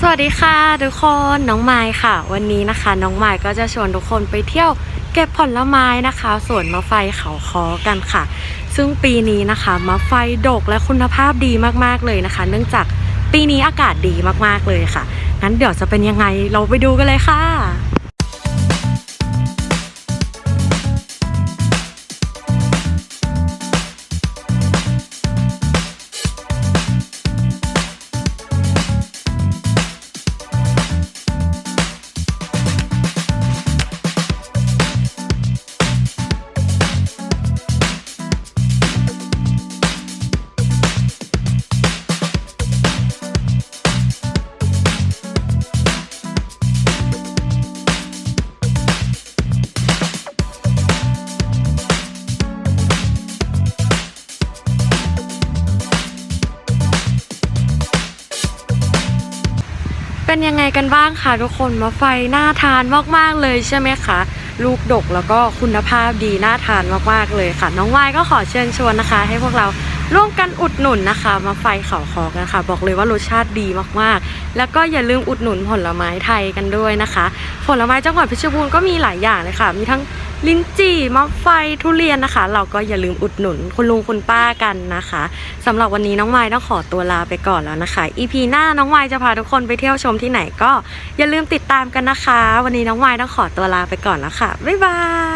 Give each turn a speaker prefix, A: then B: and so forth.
A: สวัสดีค่ะทุกคนน้องไม้ค่ะ วันนี้นะคะ น้องไม้ก็จะชวนทุกคนไปเที่ยวเก็บผลไม้นะคะสวนมะไฟเขาคอกันค่ะ ซึ่งปีนี้นะคะมะไฟดกและคุณภาพดีมากๆเลยนะคะ เนื่องจากปีนี้อากาศดีมากๆเลยค่ะงั้นเดี๋ยวจะเป็นยังไงเราไปดูกันเลยค่ะ เป็นยังไงกันบ้างคะทุกคนมะไฟน่าทานมากๆเลยใช่ไหมคะลูกดกแล้วก็คุณภาพดีน่าทานมากๆเลยค่ะ น้องวายก็ขอเชิญชวนนะคะ ให้พวกเราร่วมกันอุดหนุนนะคะมะไฟเขาคอกันค่ะบอกเลยว่ารสชาติดีมากๆ แล้วก็อย่าลืมอุดหนุนผลไม้ไทยกันด้วยนะคะ ผลไม้จังหวัดเพชรบูรณ์ก็มีหลายอย่างเลยค่ะ มีทั้ง ลิ้นจี่มะไฟทุเรียนนะคะ เราก็อย่าลืมอุดหนุนคุณลุงคุณป้ากันนะคะสำหรับวันนี้น้องไม้ต้องขอตัวลาไปก่อนแล้วนะคะ EP หน้าน้องไม้จะพาทุกคนไปเที่ยวชมที่ไหนก็อย่าลืมติดตามกันนะคะ วันนี้น้องไม้ต้องขอตัวลาไปก่อนแล้วค่ะบ๊ายบาย